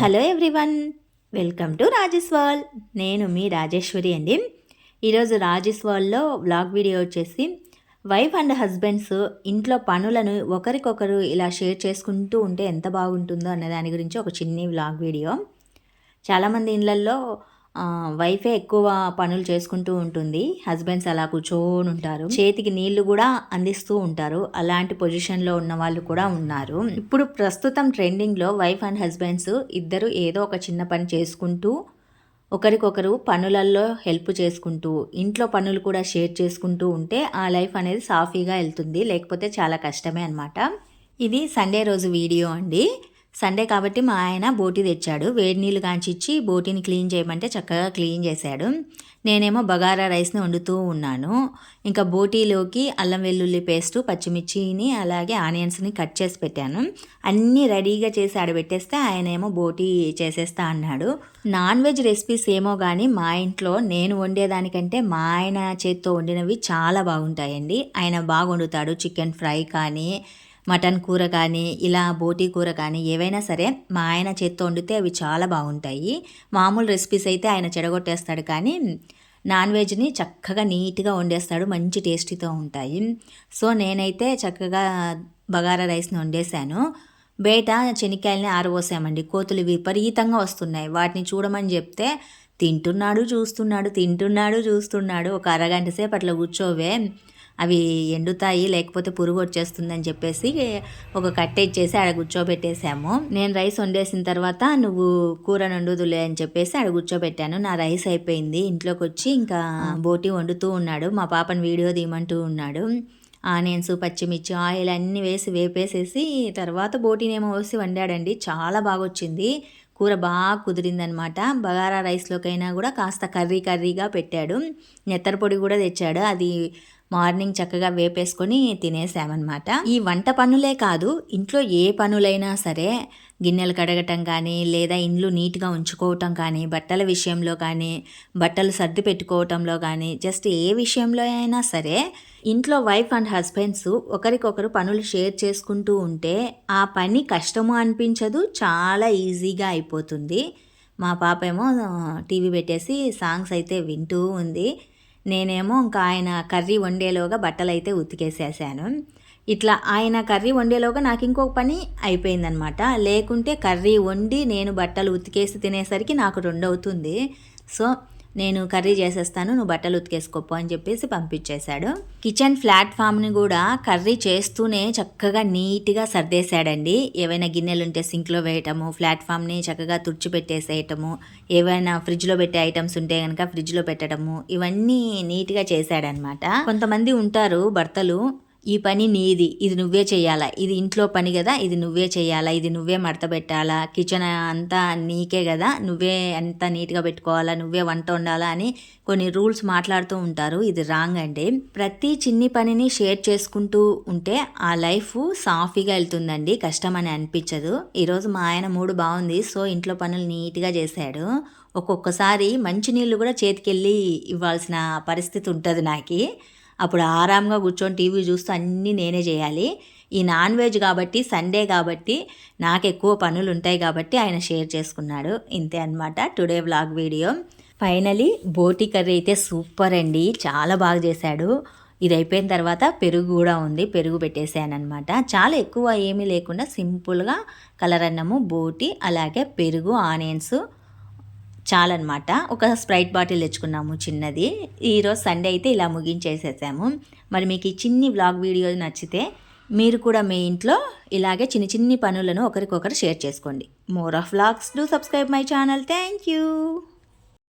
Hello everyone welcome to Rajesh world. నేను మీ రాజేశ్వరి అండి. ఈరోజు రాజేష్ వరల్డ్లో వ్లాగ్ వీడియో వచ్చేసి వైఫ్ అండ్ హస్బెండ్స్ ఇంట్లో పనులను ఒకరికొకరు ఇలా షేర్ చేసుకుంటూ ఉంటే ఎంత బాగుంటుందో అన్న దాని గురించి ఒక చిన్ని వ్లాగ్ వీడియో. చాలామంది ఇళ్ళల్లో వైఫే ఎక్కువ పనులు చేసుకుంటూ ఉంటుంది. హస్బెండ్స్ అలా కూర్చొని ఉంటారు. చేతికి నీళ్ళు కూడా అందిస్తూ ఉంటారు. అలాంటి పొజిషన్లో ఉన్న వాళ్ళు కూడా ఉన్నారు. ఇప్పుడు ప్రస్తుతం ట్రెండింగ్లో వైఫ్ అండ్ హస్బెండ్స్ ఇద్దరు ఏదో ఒక చిన్న పని చేసుకుంటూ ఒకరికొకరు పనులల్లో హెల్ప్ చేసుకుంటూ ఇంట్లో పనులు కూడా షేర్ చేసుకుంటూ ఉంటే ఆ లైఫ్ అనేది సాఫీగా వెళ్తుంది. లేకపోతే చాలా కష్టమే అనమాట ఇది సండే రోజు వీడియో అండి. సండే కాబట్టి మా ఆయన బోటి తెచ్చాడు. వేడి నీళ్ళు కాంచిచ్చి బోటిని క్లీన్ చేయమంటే చక్కగా క్లీన్ చేశాడు. నేనేమో బగారా రైస్ని వండుతూ ఉన్నాను. ఇంకా బోటీలోకి అల్లం వెల్లుల్లి పేస్ట్ పచ్చిమిర్చిని అలాగే ఆనియన్స్ని కట్ చేసి పెట్టాను. అన్నీ రెడీగా చేసి ఆడబెట్టేస్తే ఆయన ఏమో బోటీ చేసేస్తా అన్నాడు. నాన్ వెజ్ రెసిపీస్ ఏమో కానీ మా ఇంట్లో నేను వండేదానికంటే మా ఆయన చేత్తో వండినవి చాలా బాగుంటాయండి. ఆయన బాగా వండుతాడు. చికెన్ ఫ్రై కానీ మటన్ కూర కానీ ఇలా బోటీ కూర కానీ ఏవైనా సరే మా ఆయన చేత్తో వండితే అవి చాలా బాగుంటాయి. మామూలు రెసిపీస్ అయితే ఆయన చెడగొట్టేస్తాడు కానీ నాన్ వెజ్ని చక్కగా నీట్గా వండేస్తాడు మంచి టేస్టీతో ఉంటాయి. సో నేనైతే చక్కగా బగారా రైస్ని వండేసాను బయట చెనిక్కాయలని ఆరబోసామండి. కోతులు విపరీతంగా వస్తున్నాయి. వాటిని చూడమని చెప్తే తింటున్నాడు చూస్తున్నాడు తింటున్నాడు చూస్తున్నాడు. ఒక అరగంట సేపు అట్లా కూర్చోవే. అవి ఎండుతాయి లేకపోతే పురుగు వచ్చేస్తుందని చెప్పేసి ఒక కట్టె ఇచ్చేసి ఆడ కూర్చోబెట్టేసాము నేను రైస్ వండేసిన తర్వాత నువ్వు కూర వండుదులే అని చెప్పేసి ఆడ కూర్చోబెట్టాను. నా రైస్ అయిపోయింది. ఇంట్లోకి వచ్చి ఇంకా బోటి వండుతూ ఉన్నాడు. మా పాపని వీడియో తీయమంటూ ఉన్నాడు. ఆనియన్స్ పచ్చిమిర్చి ఆయిల్ అన్నీ వేసి వేపేసేసి తర్వాత బోటీనేమో వేసి వండాడండి. చాలా బాగా వచ్చింది కూర బాగా కుదిరిందనమాట. బగారా రైస్లోకైనా కూడా కాస్త కర్రీ కర్రీగా పెట్టాడు. నెత్తర పొడి కూడా తెచ్చాడు. అది మార్నింగ్ చక్కగా వేపేసుకొని తినేసామన్నమాట ఈ వంట పనులే కాదు ఇంట్లో ఏ పనులైనా సరే గిన్నెలు కడగటం కానీ లేదా ఇండ్లు నీట్గా ఉంచుకోవటం కానీ బట్టల విషయంలో కానీ బట్టలు సర్ది పెట్టుకోవటంలో కానీ జస్ట్ ఏ విషయంలో అయినా సరే ఇంట్లో వైఫ్ అండ్ హస్బెండ్స్ ఒకరికొకరు పనులు షేర్ చేసుకుంటూ ఉంటే ఆ పని కష్టము అనిపించదు చాలా ఈజీగా అయిపోతుంది. మా పాప ఏమో టీవీ పెట్టేసి సాంగ్స్ అయితే వింటూ ఉంది. నేనేమో ఇంకా ఆయన కర్రీ వండేలోగా బట్టలు అయితే ఉతికేసేసాను. ఇట్లా ఆయన కర్రీ వండేలోగా నాకు ఇంకొక పని అయిపోయిందనమాట. లేకుంటే కర్రీ వండి నేను బట్టలు ఉతికేసి తినేసరికి నాకు రెండు అవుతుంది సో నేను కర్రీ చేసేస్తాను నువ్వు బట్టలు ఉతికేసుకోపో అని చెప్పేసి పంపించేశాడు. కిచెన్ ప్లాట్ఫామ్ని కూడా కర్రీ చేస్తూనే చక్కగా నీట్గా సర్దేశాడండి. ఏవైనా గిన్నెలు ఉంటే సింక్లో వేయటము ప్లాట్ఫామ్ని చక్కగా తుడిచిపెట్టేసేయటము ఏవైనా ఫ్రిడ్జ్లో పెట్టే ఐటమ్స్ ఉంటే కనుక ఫ్రిడ్జ్లో పెట్టడము ఇవన్నీ నీట్గా చేశాడనమాట. కొంతమంది ఉంటారు భర్తలు ఈ పని నీది ఇది నువ్వే చేయాలా ఇది ఇంట్లో పని కదా ఇది నువ్వే చేయాలా ఇది నువ్వే మడత పెట్టాలా? కిచెన్ అంతా నీకే కదా నువ్వే అంతా నీట్గా పెట్టుకోవాలా? నువ్వే వంట ఉండాలా అని కొన్ని రూల్స్ మాట్లాడుతూ ఉంటారు. ఇది రాంగ్ అండి. ప్రతి చిన్ని పనిని షేర్ చేసుకుంటూ ఉంటే ఆ లైఫ్ సాఫీగా వెళ్తుందండి. కష్టం అని అనిపించదు. ఈరోజు మా ఆయన మూడు బాగుంది. సో ఇంట్లో పనులు నీట్గా చేశాడు. ఒక్కొక్కసారి మంచినీళ్ళు కూడా చేతికెళ్ళి ఇవ్వాల్సిన పరిస్థితి ఉంటుంది నాకు. అప్పుడు ఆరాంగా కూర్చొని టీవీ చూస్తూ అన్నీ నేనే చేయాలి. ఈ నాన్ వెజ్ కాబట్టి సండే కాబట్టి నాకు ఎక్కువ పనులు ఉంటాయి కాబట్టి ఆయన షేర్ చేసుకున్నాడు. ఇంతే అనమాట టుడే వ్లాగ్ వీడియో. ఫైనలీ బోటి కర్రీ అయితే సూపర్ అండి. చాలా బాగా చేశాడు. ఇది అయిపోయిన తర్వాత పెరుగు కూడా ఉంది. పెరుగు పెట్టేసాను అనమాట చాలా ఎక్కువ ఏమీ లేకుండా సింపుల్గా కలర్ అన్నము బోటి అలాగే పెరుగు ఆనియన్స్ చాలన్నమాట. ఒక స్ప్రైట్ బాటిల్ తెచ్చుకున్నాము చిన్నది. ఈరోజు సండే అయితే ఇలా ముగించేసేసాము. మరి మీకు ఈ చిన్ని వ్లాగ్ వీడియో నచ్చితే మీరు కూడా మీ ఇంట్లో ఇలాగే చిన్ని చిన్ని పనులను ఒకరికొకరు షేర్ చేసుకోండి. More of vlogs do subscribe my channel thank you